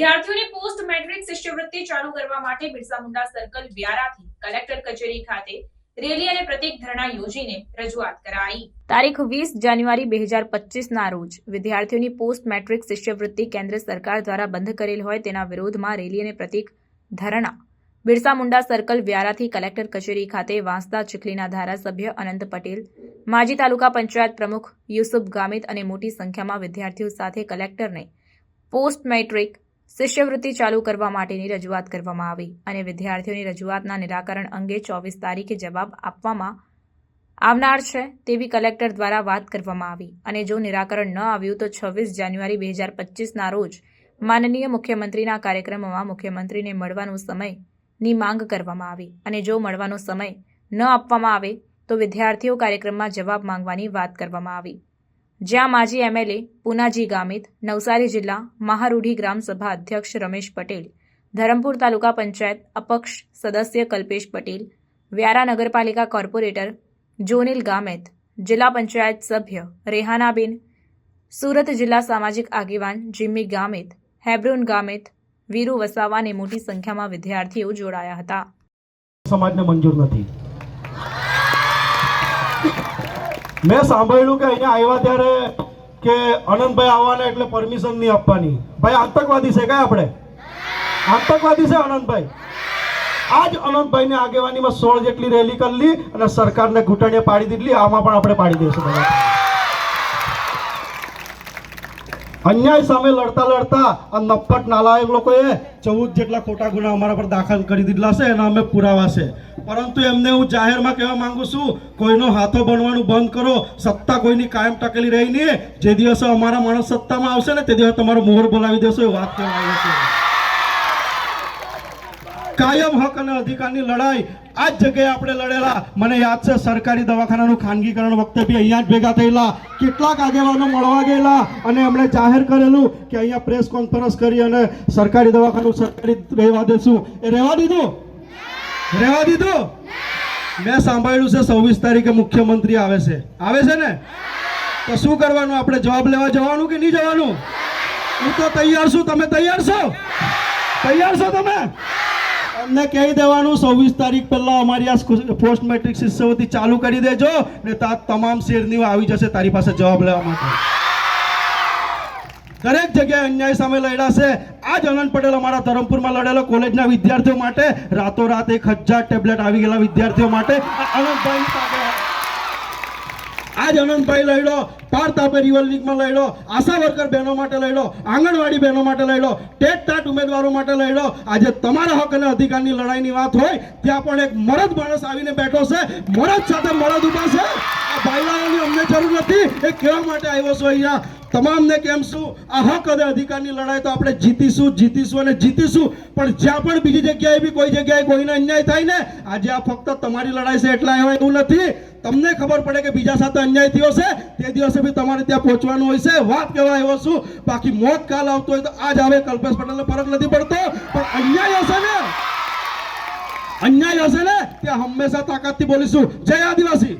વિદ્યાર્થીઓની post metric શિષ્યવૃત્તિ ચાલુ કરવા માટે બિરસા મુંડા સર્કલ વ્યારાથી કલેક્ટર કચેરી ખાતે રેલી અને પ્રતિક ધરણા યોજીને રજૂઆત કરાઈ. તારીખ વીસ જાન્યુઆરી બે હજાર પચીસના રોજ વિદ્યાર્થીઓની પોસ્ટ મેટ્રિક શિષ્યવૃત્તિ કેન્દ્ર સરકાર દ્વારા બંધ કરેલ હોય તેના વિરોધમાં રેલી અને પ્રતિક ધરણા. બિરસા મુંડા સર્કલ વ્યારાથી કલેક્ટર કચેરી ખાતે વાંસદા ચીખલીના ધારાસભ્ય અનંત પટેલ, માજી તાલુકા પંચાયત પ્રમુખ યુસુફ ગામિત અને મોટી સંખ્યામાં વિદ્યાર્થીઓ સાથે કલેક્ટરને પોસ્ટ મેટ્રિક શિષ્યવૃત્તિ ચાલુ કરવા માટેની રજૂઆત કરવામાં આવી અને વિદ્યાર્થીઓની રજૂઆતના નિરાકરણ અંગે ચોવીસ તારીખે જવાબ આપવામાં આવનાર છે તેવી કલેક્ટર દ્વારા વાત કરવામાં આવી અને જો નિરાકરણ ન આવ્યું તો છવ્વીસ જાન્યુઆરી બે હજાર પચીસના રોજ માનનીય મુખ્યમંત્રીના કાર્યક્રમમાં મુખ્યમંત્રીને મળવાનો સમયની માંગ કરવામાં આવી અને જો મળવાનો સમય ન આપવામાં આવે તો વિદ્યાર્થીઓ કાર્યક્રમમાં જવાબ માંગવાની વાત કરવામાં આવી. જ્યાં માજી એમએલએ પુનાજી ગામિત, નવસારી જિલ્લા મહારૂઢી ગ્રામસભા અધ્યક્ષ રમેશ પટેલ, ધરમપુર તાલુકા પંચાયત અપક્ષ સદસ્ય કલ્પેશ પટેલ, વ્યારા નગરપાલિકા કોર્પોરેટર જોનિલ ગામેત, જિલ્લા પંચાયત સભ્ય રેહાનાબેન, સુરત જિલ્લા સામાજિક આગેવાન જિમ્મી ગામિત, હેબ્રોન ગામિત, વીરુ વસાવાને મોટી સંખ્યામાં વિદ્યાર્થીઓ જોડાયા હતા. સમાજને મંજૂર નથી. મેં સાંભળ્યું કે અહીંયા આવ્યા ત્યારે કે અનંતભાઈ આવવાના એટલે પરમિશન નહીં આપવાની. ભાઈ, આતંકવાદી છે કઈ આપણે? આતંકવાદી છે અનંતભાઈ? આજ અનંતભાઈને આગેવાનીમાં સોળ જેટલી રેલી કરી અને સરકારને ઘૂંટણીએ પાડી દીધી આમાં પણ આપણે પાડી દઈશું. અન્યાય સામે લડતા લડતા આ નપ્પટ નાલાયક લોકોએ ચૌદ જેટલા ખોટા ગુના અમારા પર દાખલ કરી દીધેલા છે એના અમે પુરાવા છે. પરંતુ એમને હું જાહેરમાં કહેવા માંગુ છું, કોઈનો હાથો બનવાનું બંધ કરો, સત્તા કોઈની કાયમ ટકેલી રહી નહીં. જે દિવસે અમારા માણસ સત્તામાં આવશે ને તે દિવસે તમારો મોહર બોલાવી દેશો એ વાત કહેવા આવે છે. કાયમ હક અને અધિકારની લડાઈ આ જ જગ્યાએ આપણે લડેલા. મને યાદ છે, સરકારી દવાખાનાનું ખાનગીકરણ વખતે બી અહીંયા જ ભેગા થયેલા. કેટલાક આગેવાનો મળવા ગયેલા અને એમણે જાહેર કરેલું કે અહીંયા પ્રેસ કોન્ફરન્સ કરી અને સરકારી દવાખાનું સરકારી રહેવા દેશું. એ રહેવા દીધું? રહેવા દીધું? મેં સાંભળ્યું છે સવ્વીસ તારીખે મુખ્યમંત્રી આવે છે. આવે છે ને? તો શું કરવાનું? આપણે જવાબ લેવા જવાનું કે નહીં જવાનું? હું તો તૈયાર છું. તમે તૈયાર છો? તૈયાર છો તમે? અમને કહી દેવાનું, છવ્વીસ તારીખ પહેલા અમારી આ પોસ્ટ મેટ્રિક શિષ્યવૃત્તિ ચાલુ કરી દેજો, ને તા તમામ શેરની આવી જશે, તારી પાસે જવાબ લેવા માટે. દરેક જગ્યાએ અન્યાય સામે લડ્યા છે. આજ અનંત પટેલ અમારા ધરમપુરમાં લડેલો કોલેજના વિદ્યાર્થીઓ માટે રાતોરાત એક હજાર ટેબ્લેટ આવી ગયેલા વિદ્યાર્થીઓ માટે. આ આજ અનંતભાઈ લડ્યો પારતાપે રિવર લીગમાં લડ્યો, આશા વર્કર બહેનો માટે લડ્યો, આંગણવાડી બહેનો માટે લડ્યો, ટેટ ટાટ ઉમેદવારો માટે લડ્યો. આજે તમારા હક અને અધિકારની લડાઈની વાત હોય, ત્યાં પણ એક મરદ માણસ આવીને બેઠો છે, મરદ સાથે મરદ ઊભા છે. આ ભાઈલાઓની અમને જરૂર નથી, એ કહેવા માટે આવ્યો છું અહીંયા. તમામને કેમ શું? આ હક અધિકારની લડાઈ તો આપણે જીતીશું જીતીશું અને જીતીશું. પણ જ્યાં પણ બીજી જગ્યાએ બી કોઈ જગ્યાએ કોઈને અન્યાય થાય ને, આજે આ ફક્ત તમારી લડાઈ છે એટલા એવા એવું નથી. તમને ખબર પડે કે બીજા સાથે અન્યાય થયો છે, તે દિવસે બી તમારે ત્યાં પહોંચવાનું હોય છે. વાત કહેવા આવ્યો છું, બાકી મોત કાલ આવતો હોય તો આજ આવે, કલ્પેશ પટેલને ફરક નથી પડતો. પણ અન્યાય હશે ને? અન્યાય હશે ને? ત્યાં હંમેશા તાકાતથી બોલીશું. જય આદિવાસી!